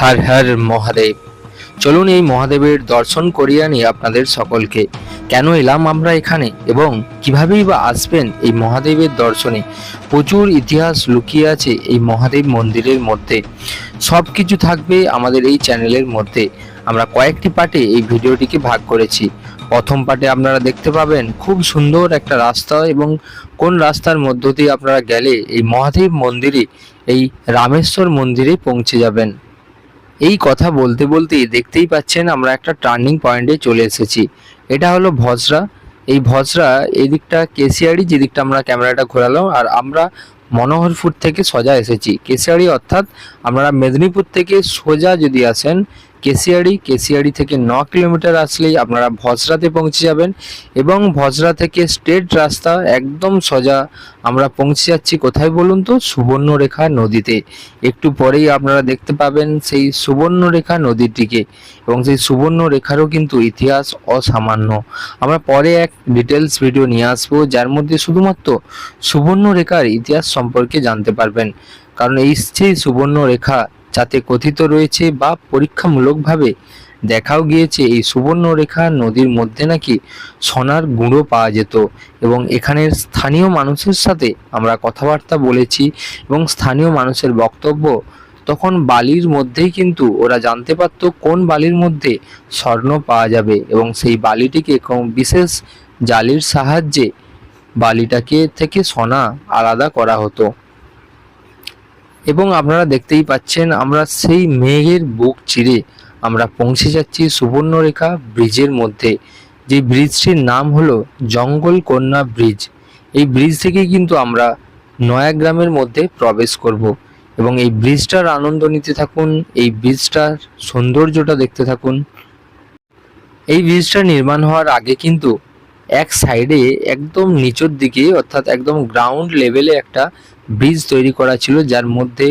হর হর মহাদেব। চলুন এই মহাদেবের দর্শন করিয়ে আনি আপনাদের সকলকে। কেন এলাম আমরা এখানে এবং কিভাবেই বা আসবেন এই মহাদেবের দর্শনে? প্রচুর ইতিহাস লুকিয়ে আছে এই মহাদেব মন্দিরের মধ্যে। সব কিছু থাকবে আমাদের এই চ্যানেলের মধ্যে। আমরা কয়েকটি পার্টে এই ভিডিওটিকে ভাগ করেছি। প্রথম পার্টে আপনারা দেখতে পাবেন খুব সুন্দর একটা রাস্তা এবং কোন রাস্তার মধ্য দিয়ে আপনারা গেলে এই মহাদেব মন্দিরে, এই রামেশ্বর মন্দিরে পৌঁছে যাবেন। এই কথা বলতে বলতেই দেখতেই পাচ্ছেন আমরা একটা টার্নিং পয়েন্টে চলে এসেছি। এটা হলো ভজরা। এই ভজরা এদিকটা কেশিয়ারি, যেদিকটা আমরা ক্যামেরাটা ঘোরালাম, আর আমরা মনোহরপুর থেকে সোজা এসেছি। কেসিয়ারি অর্থাৎ আমরা মেদিনীপুর থেকে সোজা যদি আসেন কেসিয়ারি কেসিয়ারি থেকে ন কিলোমিটার আসলেই আপনারা ভজরাতে পৌঁছে যাবেন এবং ভজরা থেকে স্ট্রেট রাস্তা একদম সোজা আমরা পৌঁছে যাচ্ছি। কোথায় বলুন তো? সুবর্ণরেখা নদীতে। একটু পরেই আপনারা দেখতে পাবেন সেই সুবর্ণরেখা নদীটিকে এবং সেই সুবর্ণরেখারও কিন্তু ইতিহাস অসামান্য। আমরা পরে এক ডিটেলস ভিডিও নিয়ে আসব, যার মধ্যে শুধুমাত্র সুবর্ণরেখার ইতিহাস সম্পর্কে জানতে পারবেন। কারণ এই সেই সুবর্ণরেখা যাতে কথিত রয়েছে বা পরীক্ষামূলকভাবে দেখাও গিয়েছে এই সুবর্ণরেখা নদীর মধ্যে নাকি সোনার গুঁড়ো পাওয়া যেত এবং এখানের স্থানীয় মানুষের সাথে আমরা কথাবার্তা বলেছি এবং স্থানীয় মানুষের বক্তব্য তখন বালির মধ্যেই কিন্তু ওরা জানতে পারতো কোন বালির মধ্যে স্বর্ণ পাওয়া যাবে এবং সেই বালিটিকে কোন বিশেষ জালির সাহায্যে বালিটাকে থেকে সোনা আলাদা করা হতো। এবং আপনারা দেখতেই পাচ্ছেন আমরা সেই মেঘের বুক চিরে আমরা পৌঁছে যাচ্ছি সুবর্ণরেখা ব্রিজের মধ্যে। যে ব্রিজটির নাম হলো জঙ্গল কন্যা ব্রিজ। এই ব্রিজ থেকেই কিন্তু আমরা নয়াগ্রামের মধ্যে প্রবেশ করব এবং এই ব্রিজটার আনন্দ নিতে থাকুন, এই ব্রিজটার সৌন্দর্যটা দেখতে থাকুন। এই ব্রিজটা নির্মাণ হওয়ার আগে কিন্তু এক সাইডে একদম নিচের দিকে অর্থাৎ একদম গ্রাউন্ড লেভেলে একটা ব্রিজ তৈরি করা ছিল, যার মধ্যে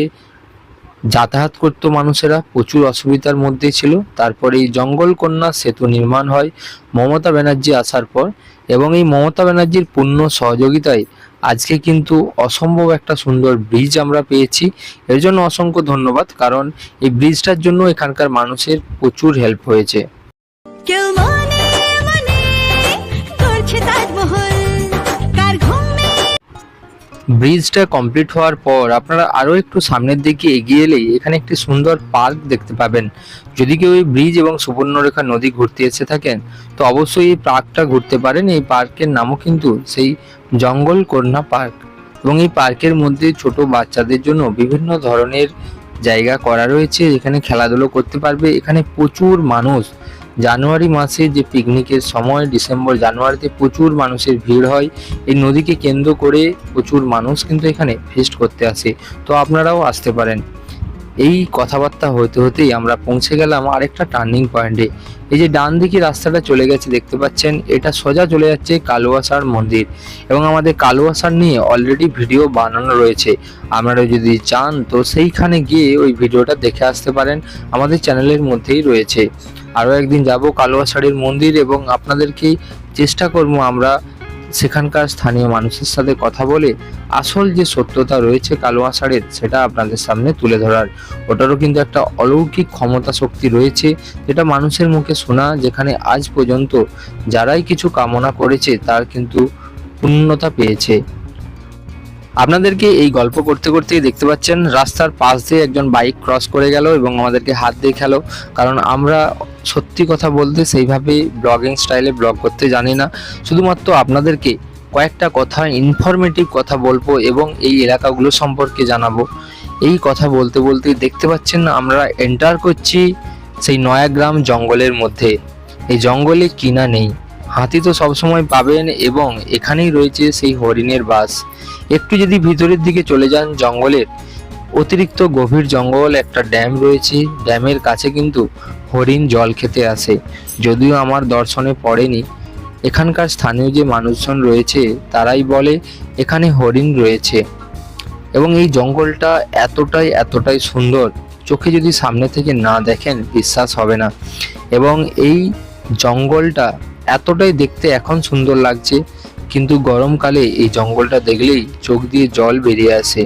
যাতায়াত করতো মানুষেরা, প্রচুর অসুবিধার মধ্যে ছিল। তারপরে এই জঙ্গল কন্যা সেতু নির্মাণ হয় মমতা ব্যানার্জি আসার পর এবং এই মমতা ব্যানার্জির পূর্ণ সহযোগিতায় আজকে কিন্তু অসম্ভব একটা সুন্দর ব্রিজ আমরা পেয়েছি। এর জন্য অসংখ্য ধন্যবাদ, কারণ এই ব্রিজটার জন্য এখানকার মানুষের প্রচুর হেল্প হয়েছে। ব্রিজটা কমপ্লিট হওয়ার পর আপনারা আরও একটু সামনের দিকে এগিয়ে এলেই এখানে একটি সুন্দর পার্ক দেখতে পাবেন। যদি কেউ এই ব্রিজ এবং সুবর্ণরেখা নদী ঘুরতে এসে থাকেন, তো অবশ্যই এই পার্কটা ঘুরতে পারেন। এই পার্কের নামও কিন্তু সেই জঙ্গল কন্যা পার্ক। এবং এই পার্কের মধ্যে ছোট বাচ্চাদের জন্য বিভিন্ন ধরনের জায়গা করা রয়েছে। এখানে খেলাধুলো করতে পারবে। এখানে প্রচুর মানুষ জানুয়ারি মাসে যে পিকনিকের সময়, ডিসেম্বর, জানুয়ারিতে প্রচুর মানুষের ভিড় হয়। এই নদীকে কেন্দ্র করে প্রচুর মানুষ কিন্তু এখানে ফেস্ট করতে আসে। তো আপনারাও আসতে পারেন। এই কথাবার্তা হতে হতেই আমরা পৌঁছে গেলাম আরেকটা টার্নিং পয়েন্টে এই যে ডান দিকে রাস্তাটা চলে গেছে, দেখতে পাচ্ছেন, এটা সোজা চলে যাচ্ছে কালুয়াসার মন্দির এবং আমাদের কালুয়াসার নিয়ে অলরেডি ভিডিও বানানো রয়েছে। আপনারা যদি চান তো সেইখানে গিয়ে ওই ভিডিওটা দেখে আসতে পারেন, আমাদের চ্যানেলের মধ্যেই রয়েছে। আরও একদিন যাব কালুয়াসাড়ির মন্দির এবং আপনাদেরকেই চেষ্টা করব আমরা সেখানকার স্থানীয় মানুষের সাথে কথা বলে আসল যে সত্যতা রয়েছে কালো আষাঢ়ের সেটা আপনাদের সামনে তুলে ধরার। ওটারও কিন্তু একটা অলৌকিক ক্ষমতা শক্তি রয়েছে, যেটা মানুষের মুখে শোনা, যেখানে আজ পর্যন্ত যারাই কিছু কামনা করেছে, তার কিন্তু পূর্ণতা পেয়েছে। আপনাদেরকে এই গল্প করতে করতেই দেখতে পাচ্ছেন, রাস্তার পাশ দিয়ে একজন বাইক ক্রস করে গেল এবং আমাদেরকে হাত দিয়ে খেলো। কারণ আমরা সত্যি কথা বলতে সেইভাবে ব্লগিং স্টাইলে ব্লগ করতে জানি না। শুধুমাত্র আপনাদেরকে কয়েকটা কথা ইনফরমেটিভ কথা বলব এবং এই এলাকাগুলো সম্পর্কে জানাব। এই কথা বলতে বলতে দেখতে পাচ্ছেন আমরা এন্টার করছি সেই নয়াগ্রাম জঙ্গলের মধ্যে। এই জঙ্গলে কিনা নেই। হাতি তো সবসময় পাবেন এবং এখানেই রয়েছে সেই হরিণের বাস। একটু যদি ভিতরের দিকে চলে যান জঙ্গলের, অতিরিক্ত গভীর জঙ্গল, একটা ড্যাম রয়েছে। ড্যামের কাছে কিন্তু হরিণ জল খেতে আসে। যদিও আমার দর্শনে পড়েনি। এখানকার স্থানীয় যে মানুষজন রয়েছে, তারাই বলে এখানে হরিণ রয়েছে। এবং এই জঙ্গলটা এতটাই এতটাই সুন্দর, চোখে যদি সামনে থেকে না দেখেন, বিশ্বাস হবে না। এবং এই জঙ্গলটা এতটাই দেখতে এখন সুন্দর লাগছে কিন্তু গরমকালে এই জঙ্গলটা দেখলেই চোখ দিয়ে জল বেরিয়ে আসে।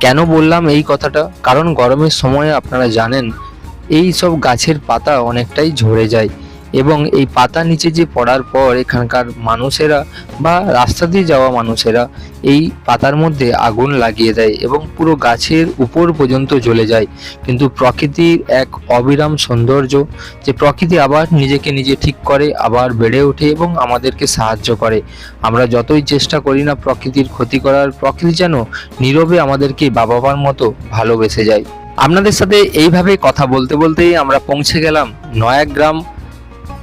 কেন বললাম এই কথাটা? কারণ গরমের সময় আপনারা জানেন, এই সব গাছের পাতা অনেকটাই ঝরে যায়। এবং এই পাতা নিচে যে পড়ার পর এখানকার মানুষেরা বা রাস্তা দিয়ে যাওয়া মানুষেরা এই পাতার মধ্যে আগুন লাগিয়ে দেয় এবং পুরো গাছের উপর পর্যন্ত জ্বলে যায়। কিন্তু প্রকৃতির এক অবিরাম সৌন্দর্য যে প্রকৃতি আবার নিজেকে নিজে ঠিক করে, আবার বেড়ে ওঠে এবং আমাদেরকে সাহায্য করে। আমরা যতই চেষ্টা করি না প্রকৃতির ক্ষতি করার, প্রকৃতি যেন নীরবে আমাদেরকে বাবা মার মতো ভালোবেসে যায়। আপনাদের সাথে এইভাবে কথা বলতে, বলতেই আমরা পৌঁছে গেলাম নয়াগ্রাম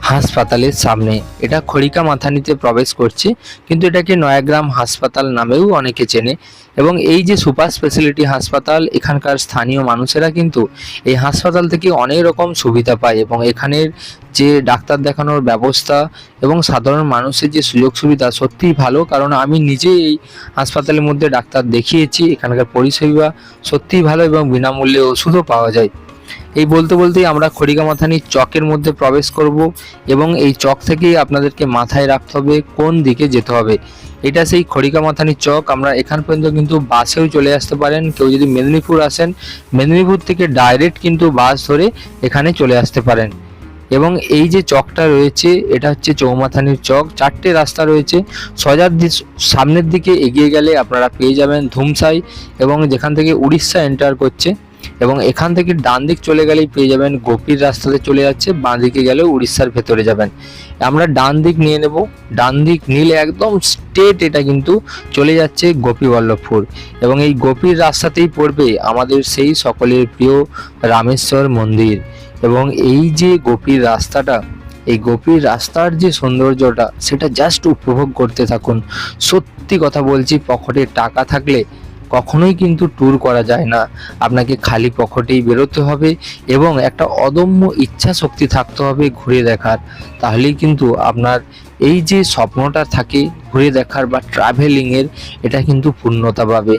হাসপাতালের সামনে। এটা খড়িকা মাথানিতে প্রবেশ করছে, কিন্তু এটাকে নয়াগ্রাম হাসপাতাল নামেও অনেকে চেনে এবং এই যে সুপার স্পেশালিটি হাসপাতাল, এখানকার স্থানীয় মানুষেরা কিন্তু এই হাসপাতাল থেকে অনেক রকম সুবিধা পায় এবং এখানের যে ডাক্তার দেখানোর ব্যবস্থা এবং সাধারণ মানুষের যে সুযোগ সুবিধা সত্যিই ভালো, কারণ আমি নিজে এই হাসপাতালের মধ্যে ডাক্তার দেখিয়েছি, এখানকার পরিষেবা সত্যিই ভালো এবং বিনামূল্যে ওষুধও পাওয়া যায়। এই বলতে বলতেই আমরা খড়িকামাথানির চকের মধ্যে প্রবেশ করব এবং এই চক থেকেই আপনাদেরকে মাথায় রাখতে হবে কোন দিকে যেতে হবে। এটা সেই খড়িকামাথানির চক, আমরা এখান পর্যন্ত কিন্তু বাসেও চলে আসতে পারেন। কেউ যদি মেদিনীপুর আসেন, মেদিনীপুর থেকে ডাইরেক্ট কিন্তু বাস ধরে এখানে চলে আসতে পারেন। এবং এই যে চকটা রয়েছে, এটা হচ্ছে চৌমাথানির চক। চারটে রাস্তা রয়েছে। সজার সামনের দিকে এগিয়ে গেলে আপনারা পেয়ে যাবেন ধুমসাই এবং যেখান থেকে উড়িষ্যা এন্টার করছে এবং এখান থেকে ডান দিক চলে গেলেই পেয়ে যাবেন গোপীর রাস্তাতে চলে যাচ্ছে, বাঁ দিকে গেলেও উড়িষ্যার ভেতরে যাবেন। আমরা ডান দিক নিয়ে নেব। ডান দিক নিলে একদম স্ট্রেট এটা কিন্তু চলে যাচ্ছে গোপীবল্লভপুর। এবং এই গোপীর রাস্তাতেই পড়বে আমাদের সেই সকলের প্রিয় রামেশ্বর মন্দির। এবং এই যে গোপীর রাস্তাটা, এই গোপীর রাস্তার যে সৌন্দর্যটা, সেটা জাস্ট উপভোগ করতে থাকুন। সত্যি কথা বলছি, পকেটে টাকা থাকলে কখনোই কিন্তু ট্যুর করা যায় না। আপনাকে খালি পকেটেই বেরোতে হবে এবং একটা অদম্য ইচ্ছা শক্তি থাকতে হবে ঘুরে দেখার। তাহলেই কিন্তু আপনার এই যে স্বপ্নটা থাকে ঘুরে দেখার বা ট্রাভেলিংয়ের এটা কিন্তু পূর্ণতা পাবে।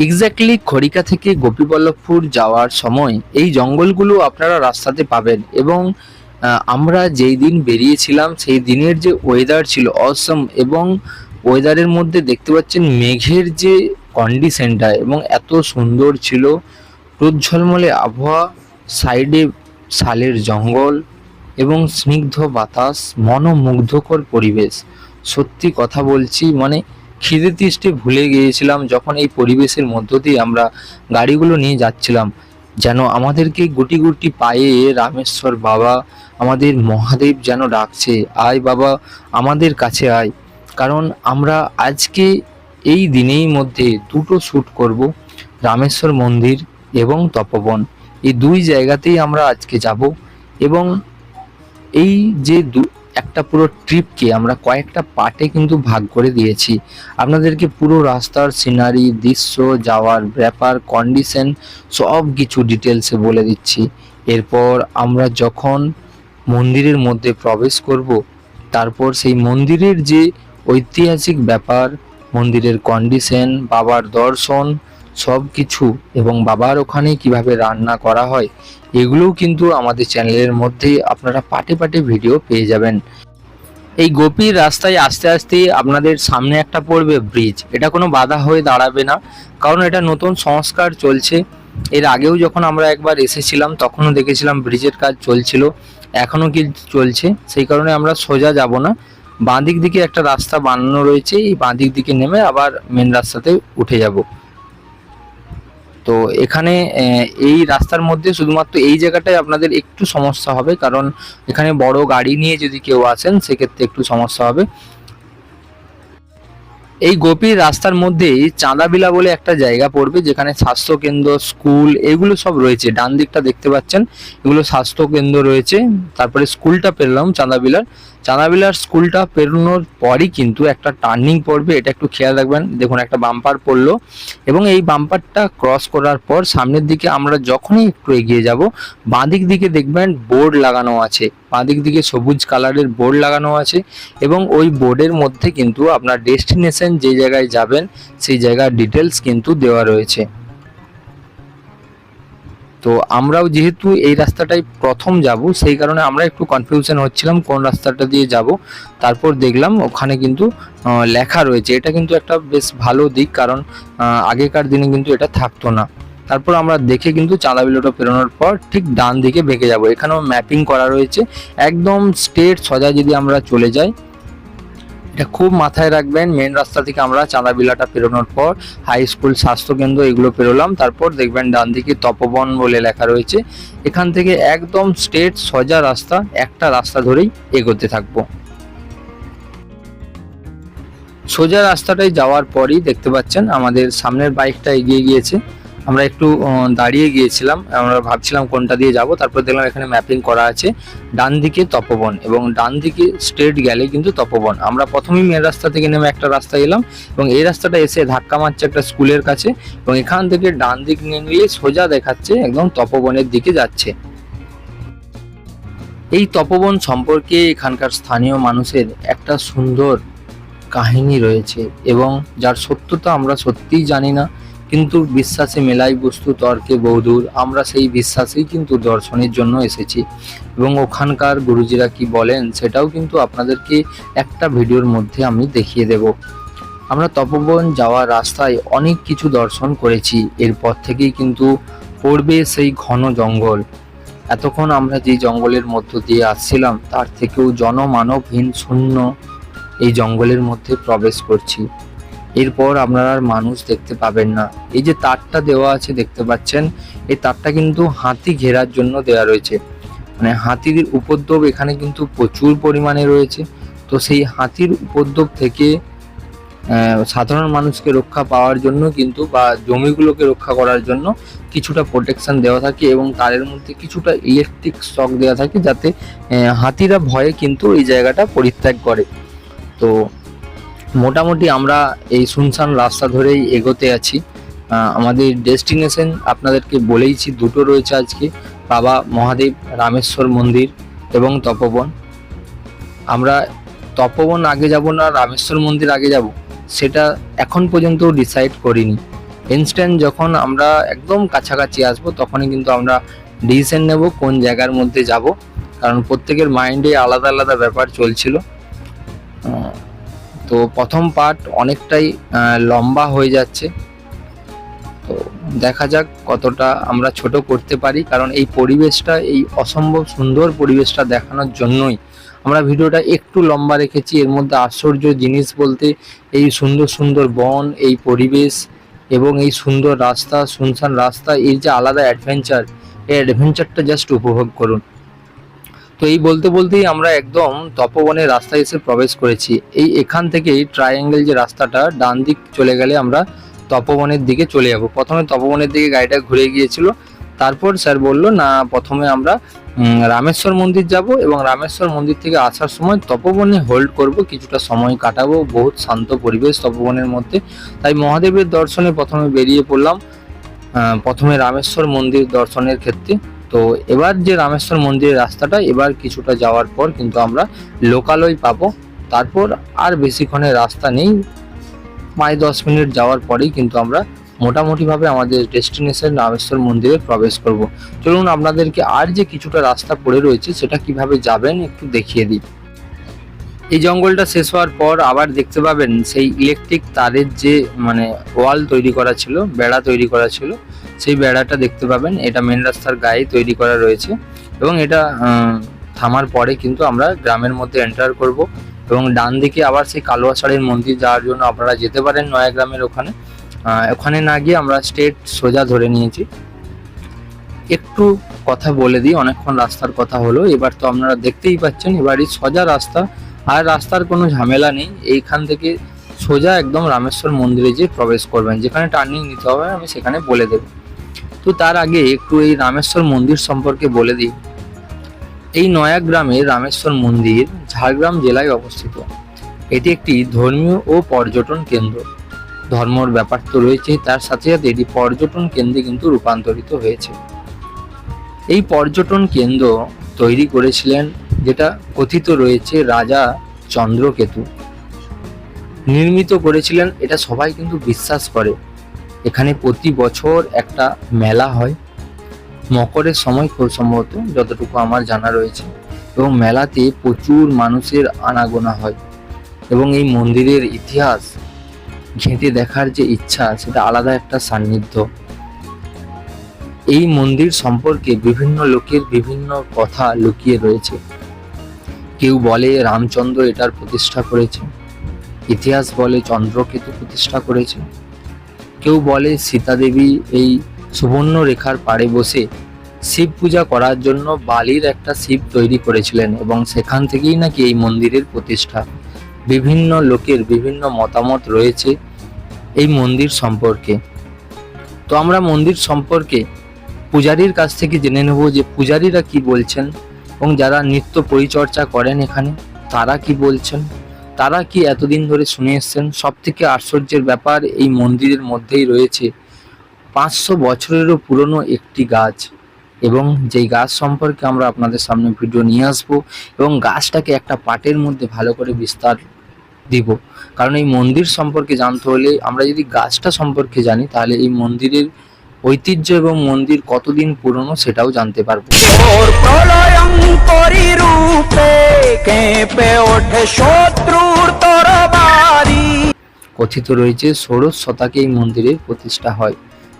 এক্স্যাক্টলি খড়িকা থেকে গোপীবল্লভপুর যাওয়ার সময় এই জঙ্গলগুলো আপনারা রাস্তাতে পাবেন এবং আমরা যেই দিন বেরিয়েছিলাম সেই দিনের যে ওয়েদার ছিল অসম এবং ওয়েদারের মধ্যে দেখতে পাচ্ছেন মেঘের যে কন্ডিশনটা এবং এত সুন্দর ছিল। রোদ আবহাওয়া সাইডে শালের জঙ্গল এবং স্নিগ্ধ বাতাস, মনোমুগ্ধকর পরিবেশ। সত্যি কথা বলছি মানে খিদে তৃষ্টি ভুলে গিয়েছিলাম যখন এই পরিবেশের মধ্য দিয়ে আমরা গাড়িগুলো নিয়ে যাচ্ছিলাম। যেন আমাদেরকে গুটি গুটি পায়ে রামেশ্বর বাবা, আমাদের মহাদেব যেন ডাকছে, আয় বাবা, আমাদের কাছে আয়। কারণ আমরা আজকে এই দিনেই মধ্যে দুটো শ্যুট করব, রামেশ্বর মন্দির এবং তপবন। এই দুই জায়গাতেই আমরা আজকে যাব এবং এই যে একটা পুরো ট্রিপকে আমরা কয়েকটা পার্টে কিন্তু ভাগ করে দিয়েছি। আপনাদেরকে পুরো রাস্তার সিনারি দৃশ্য, যাওয়ার ব্যাপার কন্ডিশন সব কিছু ডিটেলসে বলে দিচ্ছি। এরপর আমরা যখন মন্দিরের মধ্যে প্রবেশ করব, তারপর সেই মন্দিরের যে ঐতিহাসিক ব্যাপার, মন্দিরের কন্ডিশন বাবার দর্শন সব কিছু এবং বাবার ওখানে কীভাবে রান্না করা হয়, এগুলোও কিন্তু আমাদের চ্যানেলের মধ্যে আপনারা পাটে পাটে ভিডিও পেয়ে যাবেন। এই গোপীর রাস্তায় আস্তে আস্তে আপনাদের সামনে একটা পড়বে ব্রিজ। এটা কোনো বাধা হয়ে দাঁড়াবে না, কারণ এটা নতুন সংস্কার চলছে। এর আগেও যখন আমরা একবার এসেছিলাম, তখনও দেখেছিলাম ব্রিজের কাজ চলছিল, এখনও কি চলছে, সেই কারণে আমরা সোজা যাব না। বাঁদিক দিকে একটা রাস্তা বানানো রয়েছে, এই বাঁদিক দিকে নেমে আবার মেন রাস্তাতে উঠে যাব। তো এখানে এই রাস্তার মধ্যে শুধুমাত্র এই জায়গাটায় আপনাদের একটু সমস্যা হবে, কারণ এখানে বড় গাড়ি নিয়ে যদি কেউ আসেন, সেক্ষেত্রে একটু সমস্যা হবে। এই গোপীর রাস্তার মধ্যেই চাঁদাবিলা বলে একটা জায়গা পড়বে, যেখানে স্বাস্থ্য কেন্দ্র স্কুল এগুলো সব রয়েছে। ডান দিকটা দেখতে পাচ্ছেন, এগুলো স্বাস্থ্য কেন্দ্র রয়েছে, তারপরে স্কুলটা পেলাম চাঁদাবিলার। চাঁদাবিলার স্কুলটা পেরোনোর পরই কিন্তু একটা টার্নিং পড়বে, এটা একটু খেয়াল রাখবেন। দেখুন, একটা বাম্পার পড়ল এবং এই বাম্পারটা ক্রস করার পর সামনের দিকে আমরা যখনই একটু এগিয়ে যাব, বাঁদিক দিকে দেখবেন বোর্ড লাগানো আছে। বাঁদিক দিকে সবুজ কালারের বোর্ড লাগানো আছে এবং ওই বোর্ডের মধ্যে কিন্তু আপনার ডেস্টিনেশন যে জায়গায় যাবেন, সেই জায়গার ডিটেলস কিন্তু দেওয়া রয়েছে। তো আমরাও যেহেতু এই রাস্তাটাই প্রথম যাব, সেই কারণে আমরা একটু কনফিউশন হচ্ছিলাম, কোন রাস্তাটা দিয়ে যাব। তারপর দেখলাম ওখানে কিন্তু লেখা রয়েছে। এটা কিন্তু একটা বেশ ভালো দিক, কারণ আগেকার দিনে কিন্তু এটা থাকতো না। তারপর আমরা দেখে কিন্তু চাঁদা বিলোটা পেরোনোর পর ঠিক ডান দিকে বেঁকে যাব। এখানেও ম্যাপিং করা রয়েছে। একদম স্ট্রেট সোজা যদি আমরা চলে যাই এটা খুব মাথায় রাখবেন। মেন রাস্তা থেকে আমরা চাঁদাবিলাটা পেরোনোর পর হাই স্কুল স্বাস্থ্যকেন্দ্র এগুলো পেরোলাম। তারপর দেখবেন ডান দিকে তপবন বলে লেখা রয়েছে। এখান থেকে একদম স্ট্রেট সোজা রাস্তা, একটা রাস্তা ধরেই এগোতে থাকব। সোজা রাস্তাটায় যাওয়ার পরই দেখতে পাচ্ছেন আমাদের সামনের বাইকটা এগিয়ে গিয়েছে। আমরা একটু দাঁড়িয়ে গিয়েছিলাম, আমরা ভাবছিলাম কোনটা দিয়ে যাব, তারপর দেখলাম এখানে ম্যাপিং করা আছে ডান দিকে তপবন এবং ডান দিকে স্ট্রেট গেলে কিন্তু তপবন। আমরা প্রথমেই মেন রাস্তা থেকে নেমে একটা রাস্তা এলাম এবং এই রাস্তাটা এসে ধাক্কা মারছে একটা স্কুলের কাছে এবং এখান থেকে ডান দিক নিয়ে নিলে সোজা দেখাচ্ছে একদম তপবনের দিকে যাচ্ছে। এই তপবন সম্পর্কে এখানকার স্থানীয় মানুষের একটা সুন্দর কাহিনী রয়েছে এবং যার সত্যতা আমরা সত্যিই জানি না। কিন্তু বিশ্বাসে মেলাই বস্তু তর্কে বহুদূর। আমরা সেই বিশ্বাসেই কিন্তু দর্শনের জন্য এসেছি। এবং ওখানকার গুরুজিরা কি বলেন, সেটাও কিন্তু আপনাদেরকে একটা ভিডিওর মধ্যে আমি দেখিয়ে দেব। আমরা তপবন যাওয়ার রাস্তায় অনেক কিছু দর্শন করেছি। এরপর থেকেই কিন্তু পড়বে সেই ঘন জঙ্গল। এতক্ষণ আমরা যে জঙ্গলের মধ্য দিয়ে আসছিলাম, তার থেকেও জনমানবহীন শূন্য এই জঙ্গলের মধ্যে প্রবেশ করছি। এরপর আপনারা আর মানুষ দেখতে পাবেন না। এই যে তারটা দেওয়া আছে দেখতে পাচ্ছেন, এই তারটা কিন্তু হাতি ঘেরার জন্য দেওয়া রয়েছে। মানে হাতির উপদ্রব এখানে কিন্তু প্রচুর পরিমাণে রয়েছে। তো সেই হাতির উপদ্রব থেকে সাধারণ মানুষকে রক্ষা পাওয়ার জন্য কিন্তু বা জমিগুলোকে রক্ষা করার জন্য কিছুটা প্রোটেকশন দেওয়া থাকে এবং তারের মধ্যে কিছুটা ইলেকট্রিক শক দেওয়া থাকে যাতে হাতিরা ভয়ে কিন্তু এই জায়গাটা পরিত্যাগ করে। তো মোটামুটি আমরা এই শুনশান রাস্তা ধরেই এগোতে আছি। আমাদের ডেস্টিনেশন আপনাদেরকে বলেইছি, দুটো রয়েছে আজকে। বাবা মহাদেব রামেশ্বর মন্দির এবং তপবন। আমরা তপবন আগে যাব না, রামেশ্বর মন্দির আগে যাব, সেটা এখন পর্যন্ত ডিসাইড করিনি। ইনস্ট্যান্ট যখন আমরা একদম কাছাকাছি আসব, তখনই কিন্তু আমরা ডিসিশন নেব কোন জায়গার মধ্যে যাব, কারণ প্রত্যেকের মাইন্ডে আলাদা আলাদা ব্যাপার চলছিল। তো প্রথম পার্ট অনেকটাই লম্বা হয়ে যাচ্ছে। তো দেখা যাক কতটা আমরা ছোট করতে পারি, কারণ এই পরিবেশটা, এই অসম্ভব সুন্দর পরিবেশটা দেখানোর জন্যই আমরা ভিডিওটা একটু লম্বা রেখেছি। এর মধ্যে আশ্চর্য জিনিস বলতে, এই সুন্দর সুন্দর বন, এই পরিবেশ এবং এই সুন্দর রাস্তা, শুনশান রাস্তা এর যে আলাদা অ্যাডভেঞ্চার এই অ্যাডভেঞ্চারটা জাস্ট উপভোগ করুন। তো এই বলতে বলতেই আমরা একদম তপবনের রাস্তায় এসে প্রবেশ করেছি। এই এখান থেকেই ট্রায়াঙ্গেল যে রাস্তাটা, ডান দিক চলে গেলে আমরা তপবনের দিকে চলে যাব। প্রথমে তপবনের দিকে গাড়িটা ঘুরে গিয়েছিল। তারপর স্যার বলল, না, প্রথমে আমরা রামেশ্বর মন্দির যাব এবং রামেশ্বর মন্দির থেকে আসার সময় তপবনে হোল্ড করব। কিছুটা সময় কাটাবো। বহুত শান্ত পরিবেশ তপবনের মধ্যে। তাই মহাদেবের দর্শনে প্রথমে বেরিয়ে পড়লাম প্রথমে রামেশ্বর মন্দির দর্শনের ক্ষেত্রে। তো এবার যে রামেশ্বর মন্দিরের রাস্তাটা, এবার কিছুটা যাওয়ার পর কিন্তু আমরা লোকালয় পাবো। তারপর আর বেশিক্ষণের রাস্তা নেই। প্রায় দশ মিনিট যাওয়ার পরেই কিন্তু আমরা মোটামুটিভাবে আমাদের ডেস্টিনেশন রামেশ্বর মন্দিরে প্রবেশ করব। চলুন আপনাদেরকে আর যে কিছুটা রাস্তা পড়ে রয়েছে, সেটা কীভাবে যাবেন একটু দেখিয়ে দিই। এই জঙ্গলটা শেষ হওয়ার পর আবার দেখতে পাবেন সেই ইলেকট্রিক তারের যে মানে ওয়াল তৈরি করা ছিল, বেড়া তৈরি করা ছিল। সেই বেড়াটা দেখতে পাবেন। এটা মেন রাস্তার গায়ে তৈরি করা রয়েছে এবং এটা থামার পরে কিন্তু আমরা গ্রামের মধ্যে এন্টার করব এবং ডান দিকে আবার সেই কালোয়াশাড়ির মন্দির যাওয়ার জন্য আপনারা যেতে পারেন নয়া গ্রামের ওখানে ওখানে না গিয়ে আমরা স্টেট সোজা ধরে নিয়েছি। একটু কথা বলে দিই, অনেকক্ষণ রাস্তার কথা হলো। এবার তো আপনারা দেখতেই পাচ্ছেন, এবারই সোজা রাস্তা। আর রাস্তার কোনো ঝামেলা নেই। এইখান থেকে সোজা একদম রামেশ্বর মন্দিরে যে প্রবেশ করবেন। যেখানে টার্নিং নিতে হবে, আমি সেখানে বলে দেব। তো তার আগে একটু এই রামেশ্বর মন্দির সম্পর্কে বলে দিই। এই নয়াগ্রামের রামেশ্বর মন্দির ঝাড়গ্রাম জেলায় অবস্থিত। এটি একটি ধর্মীয় ও পর্যটন কেন্দ্র। ধর্মর ব্যাপার তো রয়েছে, তার সাথে সাথে এটি পর্যটন কেন্দ্রে কিন্তু রূপান্তরিত হয়েছে। এই পর্যটন কেন্দ্র তৈরি করেছিলেন, যেটা কথিত রয়েছে রাজা চন্দ্রকেতু। নির্মিত করেছিলেন, এটা সবাই কিন্তু বিশ্বাস করে। এখানে প্রতি বছর একটা মেলা হয়। মকরের সময় খুব সম্ভবত, যতটুকু আমার জানা রয়েছে। এবং মেলাতে প্রচুর মানুষের আনাগোনা হয়। এবং এই মন্দিরের ইতিহাস ঘেঁটে দেখার যে ইচ্ছা, সেটা আলাদা একটা সান্নিধ্য। এই মন্দির সম্পর্কে বিভিন্ন লোকের বিভিন্ন কথা লুকিয়ে রয়েছে। কেউ বলে রামচন্দ্র এটার প্রতিষ্ঠা করেছে। ইতিহাস বলে চন্দ্রকেতু প্রতিষ্ঠা করেছে। কেউ বলে সীতা দেবী এই সুবর্ণ রেখার পাড়ে বসে শিব পূজা করার জন্য বালির একটা শিব তৈরি করেছিলেন এবং সেখান থেকেই নাকি এই মন্দিরের প্রতিষ্ঠা। বিভিন্ন লোকের বিভিন্ন মতামত রয়েছে এই মন্দির সম্পর্কে। তো আমরা মন্দির সম্পর্কে পূজারীর কাছ থেকে জেনে নেব যে পূজারীরা কি বলছেন এবং যারা নৃত্য পরিচর্যা করেন এখানে, তারা কি বলছেন? তারা কি এতদিন ধরে শুনে এসছেন? সব থেকে আশ্চর্যের ব্যাপার, এই মন্দিরের মধ্যেই রয়েছে পাঁচশো বছরেরও পুরনো একটি গাছ এবং যেই গাছ সম্পর্কে আমরা আপনাদের সামনে ভিডিও নিয়ে আসব এবং গাছটাকে একটা পাটের মধ্যে ভালো করে বিস্তার দিব। কারণ এই মন্দির সম্পর্কে জানতে হলে, আমরা যদি গাছটা সম্পর্কে জানি, তাহলে এই মন্দিরের ঐতিহ্য এবং মন্দির কতদিন পুরনো সেটাও জানতে পারব। প্রলয়ঙ্করী রূপে কেঁপে ওঠে শত্রুর তরবারি। কথিত রয়েছে ষোড়শ শতাকে এই মন্দিরের প্রতিষ্ঠা হয়।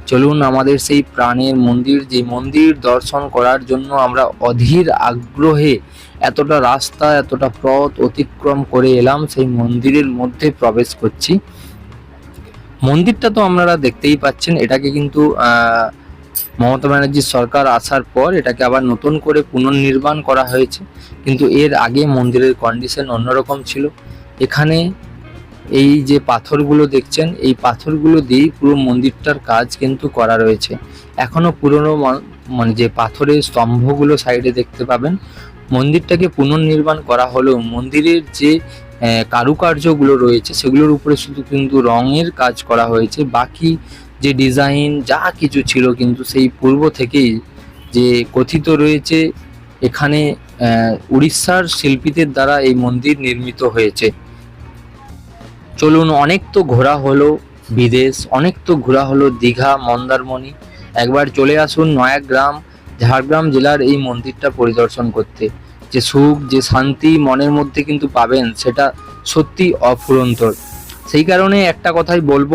চলুন আমাদের সেই প্রাণের মন্দির যে মন্দির দর্শন করার জন্য আমরা অধীর আগ্রহে এতটা রাস্তা এতটা পথ অতিক্রম করে এলাম সেই মন্দিরের মধ্যে প্রবেশ করছি। মন্দিরটা তো আপনারা দেখতেই পাচ্ছেন এটাকে কিন্তু আহ, মমতা ব্যানার্জির সরকার আসার পর এটাকে আবার নতুন করে পুনর্নির্মাণ করা হয়েছে। কিন্তু এর আগে মন্দিরের কন্ডিশন অন্যরকম ছিল। এখানে এই যে পাথরগুলো দেখছেন, এই পাথরগুলো দিয়েই পুরো মন্দিরটার কাজ কিন্তু করা রয়েছে। এখনও পুরনো মানে যে পাথরের স্তম্ভগুলো সাইডে দেখতে পাবেন, মন্দিরটাকে পুনর্নির্মাণ করা হলেও মন্দিরের যে কারুকার্যগুলো রয়েছে, সেগুলোর উপরে শুধু কিন্তু রঙের কাজ করা হয়েছে। বাকি যে ডিজাইন যা কিছু ছিল কিন্তু সেই পূর্ব থেকেই যে কথিত রয়েছে, এখানে উড়িষ্যার শিল্পীদের দ্বারা এই মন্দির নির্মিত হয়েছে। চলুন, অনেক তো ঘোরা হলো বিদেশ, অনেক তো ঘোরা হলো দীঘা, মন্দারমণি। একবার চলে আসুন নয়াগ্রাম, ঝাড়গ্রাম জেলার এই মন্দিরটা পরিদর্শন করতে। যে সুখ, যে শান্তি মনের মধ্যে কিন্তু পাবেন, সেটা সত্যি অফুরন্তর সেই কারণে একটা কথাই বলব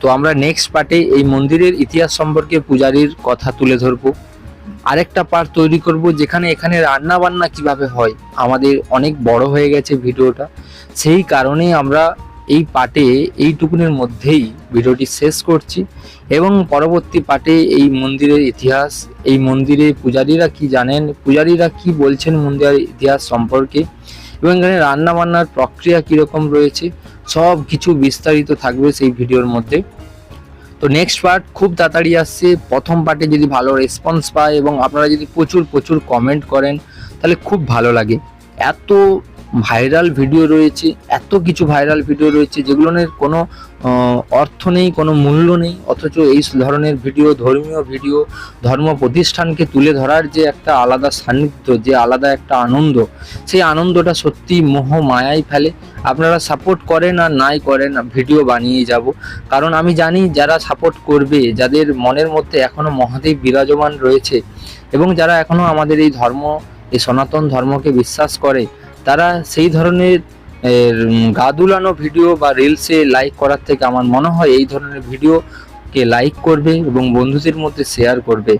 তো আমরা নেক্সট পার্টে এই মন্দিরের ইতিহাস সম্পর্কে পূজারীর কথা তুলে ধরবো। আরেকটা পার্ট তৈরি করব যেখানে এখানে রান্না বান্না কীভাবে হয়, আমাদের অনেক বড় হয়ে গেছে ভিডিওটা। সেই কারণে আমরা এই পার্টে এইটুকুনের মধ্যেই ভিডিওটি শেষ করছি এবং পরবর্তী পার্টে এই মন্দিরের ইতিহাস, এই মন্দিরে পূজারীরা কি জানেন, পূজারীরা কি বলছেন মন্দিরের ইতিহাস সম্পর্কে এবং এখানে রান্নাবান্নার প্রক্রিয়া কীরকম রয়েছে, সব কিছু বিস্তারিত থাকবে সেই ভিডিওর মধ্যে। তো নেক্সট পার্ট খুব তাড়াতাড়ি আসছে, প্রথম পার্টে যদি ভালো রেসপন্স পায় এবং আপনারা যদি প্রচুর প্রচুর কমেন্ট করেন, তাহলে খুব ভালো লাগে। এত ভাইরাল ভিডিও রয়েছে, এত কিছু ভাইরাল ভিডিও রয়েছে যেগুলোর কোনো অর্থ নেই, কোনো মূল্য নেই, অথচ এই ধরনের ভিডিও, ধর্মীয় ভিডিও, ধর্ম প্রতিষ্ঠানকে তুলে ধরার যে একটা আলাদা সান্নিধ্য, যে আলাদা একটা আনন্দ, সেই আনন্দটা সত্যি মোহ মায়াই ফেলে। আপনারা সাপোর্ট করেন আর নাই করেন, ভিডিও বানিয়ে যাব। কারণ আমি জানি যারা সাপোর্ট করবে, যাদের মনের মধ্যে এখনও মহাদেব বিরাজমান রয়েছে, এবং যারা এখনও আমাদের এই ধর্ম, এই সনাতন ধর্মকে বিশ্বাস করে, তারা সেই ধরনের এর, গা দুলানো ভিডিও বা রিলসে লাইক করার থেকে আমার মনে হয় এই ধরনের ভিডিওকে লাইক করবে এবং বন্ধুদের মধ্যে শেয়ার করবে।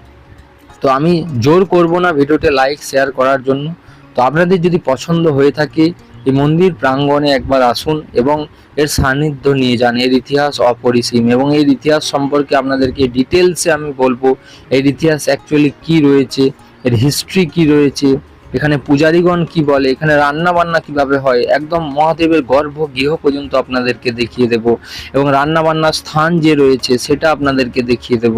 তো আমি জোর করব না ভিডিওতে লাইক শেয়ার করার জন্য। তো আপনাদের যদি পছন্দ হয়ে থাকে এই মন্দির প্রাঙ্গণে একবার আসুন এবং এর সান্নিধ্য নিয়ে যান। এর ইতিহাস অপরিসীম এবং এর ইতিহাস সম্পর্কে আপনাদেরকে ডিটেলসে আমি বলব। এর ইতিহাস অ্যাকচুয়ালি কি রয়েছে? এর হিস্ট্রি কি রয়েছে? এখানে পূজারীগণ কি বলে? এখানে রান্না বান্না কীভাবে হয়? একদম মহাদেবের গর্ভ গৃহ পর্যন্ত আপনাদেরকে দেখিয়ে দেব। এবং রান্না বান্নার স্থান যে রয়েছে, সেটা আপনাদেরকে দেখিয়ে দেব।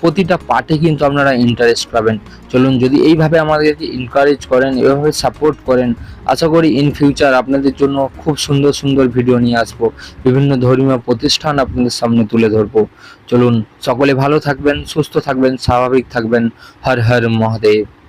প্রতিটা পার্টে কিন্তু আপনারা ইন্টারেস্ট পাবেন। চলুন যদি এইভাবে আমাদেরকে এনকারেজ করেন, এভাবে সাপোর্ট করেন, আশা করি ইন ফিউচার আপনাদের জন্য খুব সুন্দর সুন্দর ভিডিও নিয়ে আসব। বিভিন্ন ধর্মীয় প্রতিষ্ঠান আপনাদের সামনে তুলে ধরবো। চলুন সকলে ভালো থাকবেন, সুস্থ থাকবেন, স্বাভাবিক থাকবেন। হর হর মহাদেব।